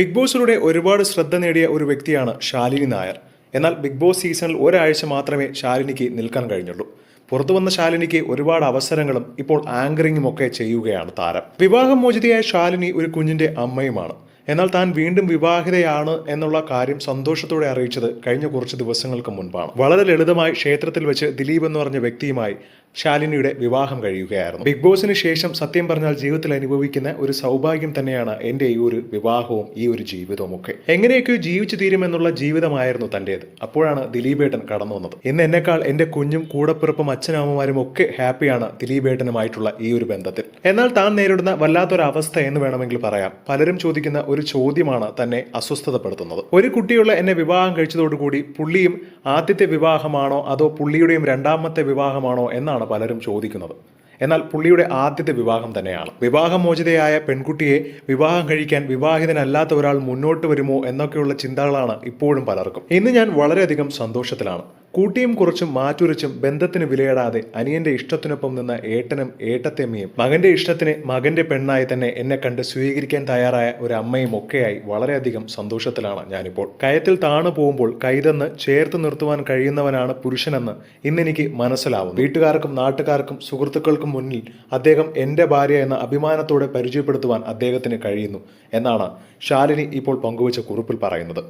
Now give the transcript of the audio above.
Big ബോസിലൂടെ ഒരുപാട് ശ്രദ്ധ നേടിയ ഒരു വ്യക്തിയാണ് ശാലിനി നായർ. എന്നാൽ ബിഗ് ബോസ് സീസണിൽ ഒരാഴ്ച മാത്രമേ ശാലിനിക്ക് നിൽക്കാൻ കഴിഞ്ഞുള്ളൂ. പുറത്തു വന്ന ശാലിനിക്ക് ഒരുപാട് അവസരങ്ങളും ഇപ്പോൾ ആങ്കറിങ്ങും ഒക്കെ ചെയ്യുകയാണ് താരം. വിവാഹം മോചിതയായ ശാലിനി ഒരു കുഞ്ഞിന്റെ അമ്മയുമാണ്. എന്നാൽ താൻ വീണ്ടും വിവാഹിതയാണ് എന്നുള്ള കാര്യം സന്തോഷത്തോടെ അറിയിച്ചത് കഴിഞ്ഞ കുറച്ച് ദിവസങ്ങൾക്ക് മുൻപാണ്. വളരെ ലളിതമായി ക്ഷേത്രത്തിൽ വെച്ച് ദിലീപ് എന്ന് പറഞ്ഞ വ്യക്തിയുമായി ശാലിനിയുടെ വിവാഹം കഴിയുകയായിരുന്നു. ബിഗ് ബോസിന് ശേഷം സത്യം പറഞ്ഞാൽ ജീവിതത്തിൽ അനുഭവിക്കുന്ന ഒരു സൗഭാഗ്യം തന്നെയാണ് എന്റെ ഈ ഒരു വിവാഹവും ഈ ഒരു ജീവിതവും ഒക്കെ എങ്ങനെയൊക്കെയോ ജീവിച്ചു തീരുമെന്നുള്ള ജീവിതമായിരുന്നു തന്റേത് അപ്പോഴാണ് ദിലീപേട്ടൻ കടന്നു വന്നത്. ഇന്ന് എന്നെക്കാൾ എന്റെ കുഞ്ഞും കൂടപ്പിറപ്പും അച്ഛനമ്മമാരും ഒക്കെ ഹാപ്പിയാണ് ദിലീപേട്ടനുമായിട്ടുള്ള ഈ ഒരു ബന്ധത്തിൽ. എന്നാൽ താൻ നേരിടുന്ന വല്ലാത്തൊരവസ്ഥ എന്ന് വേണമെങ്കിൽ പറയാം. പലരും ചോദിക്കുന്ന ഒരു ചോദ്യമാണ് തന്നെ അസ്വസ്ഥതപ്പെടുത്തുന്നത്. ഒരു കുട്ടിയുള്ള എന്നെ വിവാഹം കഴിച്ചതോടുകൂടി പുള്ളിയും ആദ്യത്തെ വിവാഹമാണോ അതോ പുള്ളിയുടെയും രണ്ടാമത്തെ വിവാഹമാണോ എന്നാണ് പലരും ചോദിക്കുന്നത്. എന്നാൽ പുള്ളിയുടെ ആദ്യത്തെ വിവാഹം തന്നെയാണ്. വിവാഹമോചിതയായ പെൺകുട്ടിയെ വിവാഹം കഴിക്കാൻ വിവാഹിതനല്ലാത്ത ഒരാൾ മുന്നോട്ട് വരുമോ എന്നൊക്കെയുള്ള ചിന്തകളാണ് ഇപ്പോഴും പലർക്കും. ഇന്ന് ഞാൻ വളരെയധികം സന്തോഷത്തിലാണ്. കൂട്ടിയും കുറച്ചും മാറ്റുരച്ചും ബന്ധത്തിന് വിലയിടാതെ അനിയന്റെ ഇഷ്ടത്തിനൊപ്പം നിന്ന ഏട്ടനും ഏട്ടത്തെമ്മയും മകന്റെ ഇഷ്ടത്തിന് മകന്റെ പെണ്ണായി തന്നെ എന്നെ കണ്ട് സ്വീകരിക്കാൻ തയ്യാറായ ഒരു അമ്മയും ഒക്കെയായി വളരെയധികം സന്തോഷത്തിലാണ് ഞാനിപ്പോൾ. കയത്തിൽ താണു പോകുമ്പോൾ കൈതന്ന് ചേർത്ത് നിർത്തുവാൻ കഴിയുന്നവനാണ് പുരുഷനെന്ന് ഇന്നെനിക്ക് മനസ്സിലാവും വീട്ടുകാർക്കും നാട്ടുകാർക്കും സുഹൃത്തുക്കൾക്കും മുന്നിൽ അദ്ദേഹം എന്റെ ഭാര്യ എന്ന അഭിമാനത്തോടെ പരിചയപ്പെടുത്തുവാൻ അദ്ദേഹത്തിന് കഴിയുന്നു എന്നാണ് ശാലിനി ഇപ്പോൾ പങ്കുവച്ച കുറിപ്പിൽ പറയുന്നത്.